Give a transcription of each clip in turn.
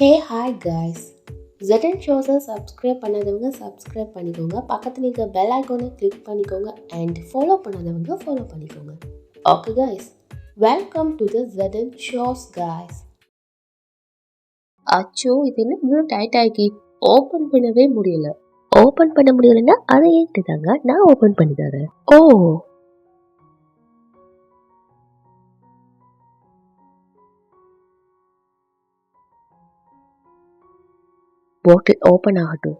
ஹே hi guys Jettan ஷோஸை subscribe பண்ணாதவங்க subscribe பண்ணிக்கோங்க. பக்கத்தில் இருக்க பெல் ஐக்கோனை கிளிக் பண்ணிக்கோங்க அண்ட் ஃபாலோ பண்ணாதவங்க ஃபாலோ பண்ணிக்கோங்க. Okay guys welcome to the Jettan shows guys அச்சோ இது என்ன இவ்வளோ டைட் ஆகி ஓப்பன் பண்ணவே முடியல. ஓப்பன் பண்ண முடியலன்னா அதை ஏற்றுதாங்க நான் ஓப்பன் பண்ணி தரேன். ஓ. பாட்டில் ஓப்பன் ஆகட்டும்.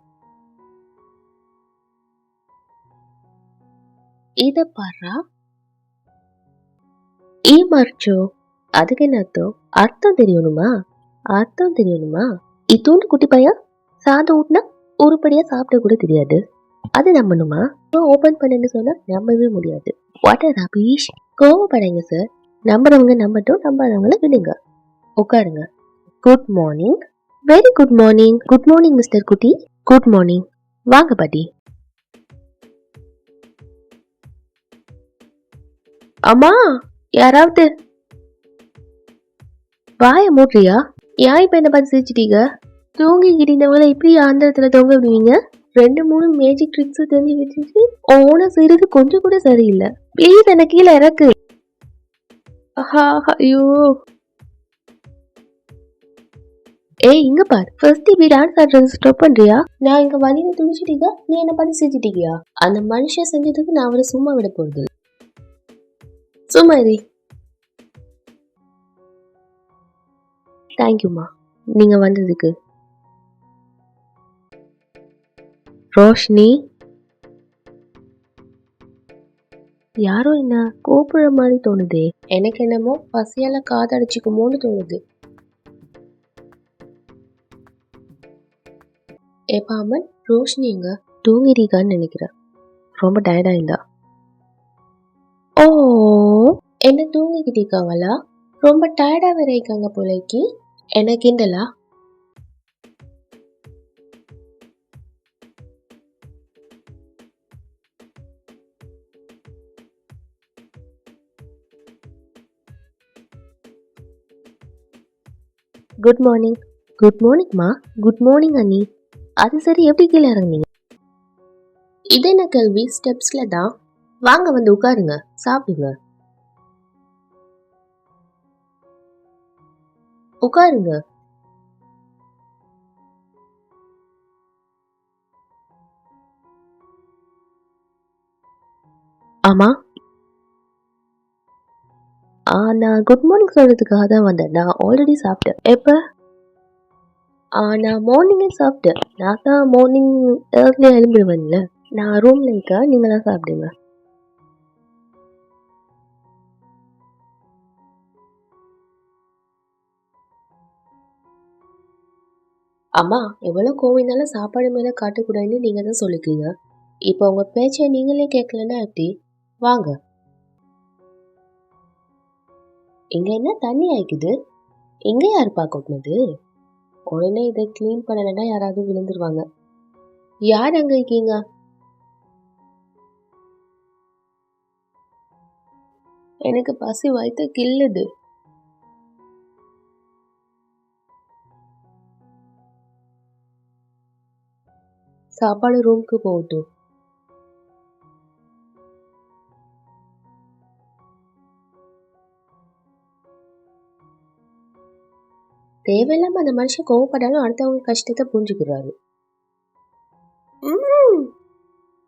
இத பாரா. ஈ மர்ச்சோ. அதுக்கு என்ன அர்த்தம்? அர்த்தம் தெரியணுமா? அர்த்தம் தெரியணுமா? இத்தோண்டு குட்டி பையன் சாதம் ஊட்டினா உருப்படியா சாப்பிட கூட தெரியாது. அது நம்பணுமா? ஓபன் பண்ணுன்னு சொன்னா நம்பவே முடியாது. வாட் ஆர் ரபீஷ் கோவப்படாங்க சார் நம்புறவங்க நம்பட்டும் நம்பாதவங்கள விடுங்க. உட்காருங்க. Good morning very good morning good morning mister குட்டி குட் மார்னிங் வாங்க பாட்டி. அம்மா யாராவது? வாய மூட்றியா? ஏன் இப்ப என்ன பார்த்து சிரிச்சிட்டீங்க? தூங்கிக்கிட்டு இருந்தவங்கள இப்படி ஆந்திரத்துல தொங்க விடுவீங்க? ரெண்டு மூணு மேஜிக் ட்ரிக்ஸும் தெரிஞ்சு வச்சுட்டு ஓன செய்யறது கொஞ்சம் கூட சரியில்லை. ப்ளீஸ் என்ன கீழே இறக்கு. ஐயோ. ஏய் இங்க பார். ஃபர்ஸ்ட் இப்படி டான்ஸ் ஆடுறது ஸ்டாப் பண்றியா? நான் இங்க வழியில துணிச்சிட்டீங்க நீ என்ன பண்ணி சிரிச்சிட்டீங்க அந்த மனுஷன் செஞ்சதுக்கு நான் அவரை சும்மா விட போறது. இல்ல. சும்மா இரு. தேங்க்யூம்மா நீங்க வந்ததுக்கு. ரோஷினி? யாரோ என்ன கூப்பிடுற மாதிரி தோணுதே. எனக்கு என்னமோ பசியால காதடிச்சுக்குமோன்னு தோணுது. எபாமன் ரோஷினி எங்க தூங்கிட்டீங்கன்னு நினைக்கிறேன் ரொம்ப டயர்டா இருந்தா ஓ என்ன தூங்கிக்கிட்டு இருக்காங்களா? ரொம்ப டயர்டா வேற இருக்காங்க போலைக்கு எனக்கு கிண்டலா? குட் மார்னிங் குட் மார்னிங்மா குட் மார்னிங் அண்ணி அது சரி எப்படி கீழே இறங்குனீங்க? இதென என்ன கல்வி ஸ்டெப்ஸ்ல தான். வாங்க வந்து உட்காருங்க. சாப்பிடுங்க. உட்காருங்க. ஆமா? ஆ நான் குட் மார்னிங் சொல்றதுக்காக தான் வந்தேன். நான் ஆல்ரெடி சாப்பிட்டேன். எப்போ? நான் மார்னிங்கே சாப்பிட்டேன். நான் தான் மார்னிங் ஏர்லியாக எழும்பிடுவேன்ல நான் ரூம்ல இருக்க நீங்களாம் தான் சாப்பிடுங்க. அம்மா எவ்வளோ கோவிந்தாலும் சாப்பாடு மேலே காட்டக்கூடாதுன்னு நீங்கள் தான் சொல்லிக்கீங்க இப்போ உங்கள் பேச்சை நீங்களே கேட்கலன்னா எப்படி? வாங்க. இங்கே என்ன தண்ணி ஆயிக்குது எங்கே யார் பார்க்கணுது உடனே இதை க்ளீன் பண்ணலைன்னா யாராவது விழுந்துருவாங்க. யார் அங்க இருக்கீங்க? எனக்கு பசி வாய்த்த கில்லுது சாப்பாடு ரூமுக்கு போகட்டும். தேவையில்லாம அந்த மனுஷன் கோவப்படாலும் அடுத்தவங்க கஷ்டத்தை புரிஞ்சுக்கிறாரு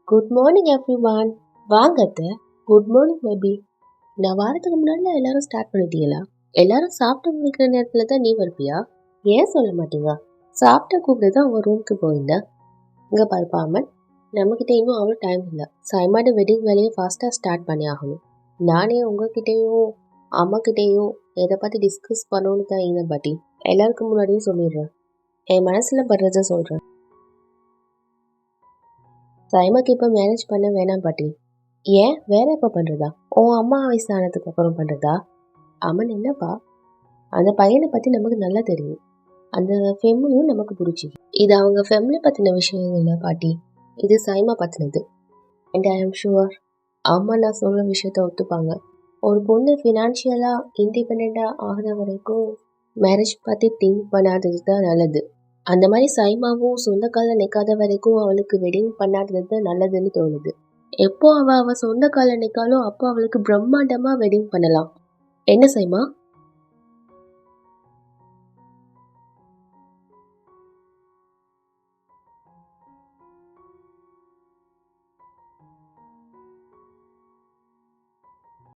குட் மார்னிங் எவ்ரி ஒன் வாங்க அத்தை. குட் மார்னிங் பேபி நான் வாரத்துக்கு முன்னாடி எல்லாரும் ஸ்டார்ட் பண்ணிட்டீங்களா? எல்லாரும் சாப்பிட்டு முடிக்கிற நேரத்துல தான் நீ வருப்பியா ஏன் சொல்ல மாட்டீங்க? சாப்பிட்ட கூப்பிட்டு தான் உங்க ரூமுக்கு போயிருந்தேன் இங்க பார்ப்பாமன் நம்மக்கிட்ட இன்னும் அவ்வளோ டைம் இல்லை. சைமாட வெட்டிங் வேலையை ஃபாஸ்ட்டாக ஸ்டார்ட் பண்ணி ஆகணும். நானே உங்ககிட்டயும் அம்மாக்கிட்டேயும் எதை பற்றி டிஸ்கஸ் பண்ணணும்னு தான் இந்த பாட்டி. எல்லாருக்கும் முன்னாடியும் சொல்லிடுறேன். என் மனசில் படுறத சொல்கிறேன் சைமாக்கு இப்போ மேனேஜ் பண்ண வேணாம் பாட்டி. ஏன்? வேற எப்போ பண்ணுறதா உன் அம்மா வயசானதுக்கு அப்புறம் பண்ணுறதா அம்மன் என்னப்பா? அந்த பையனை பற்றி நமக்கு நல்லா தெரியும். அந்த ஃபெமிலியும் நமக்கு பிடிச்சி இது அவங்க ஃபெமிலி பற்றின விஷயம் இல்லை பாட்டி. இது சைமா பற்றினது அண்ட் ஐ ஆம் ஷுவர் அம்மா நான் சொல்கிற விஷயத்த ஒத்துப்பாங்க. ஒரு பொண்ணு ஃபினான்ஷியலாக இண்டிபெண்ட்டாக ஆகிற வரைக்கும் மேரேஜ் பற்றி திங்க் பண்ணாதது தான் நல்லது. அந்த மாதிரி சைமாவும் சொந்த காலில் நிற்காத வரைக்கும் அவளுக்கு வெட்டிங் பண்ணாதது தான் நல்லதுன்னு தோணுது. எப்போ அவள் அவள் சொந்த காலில் நிற்காலோ அப்போ அவளுக்கு பிரம்மாண்டமாக வெட்டிங் பண்ணலாம். என்ன சைமா?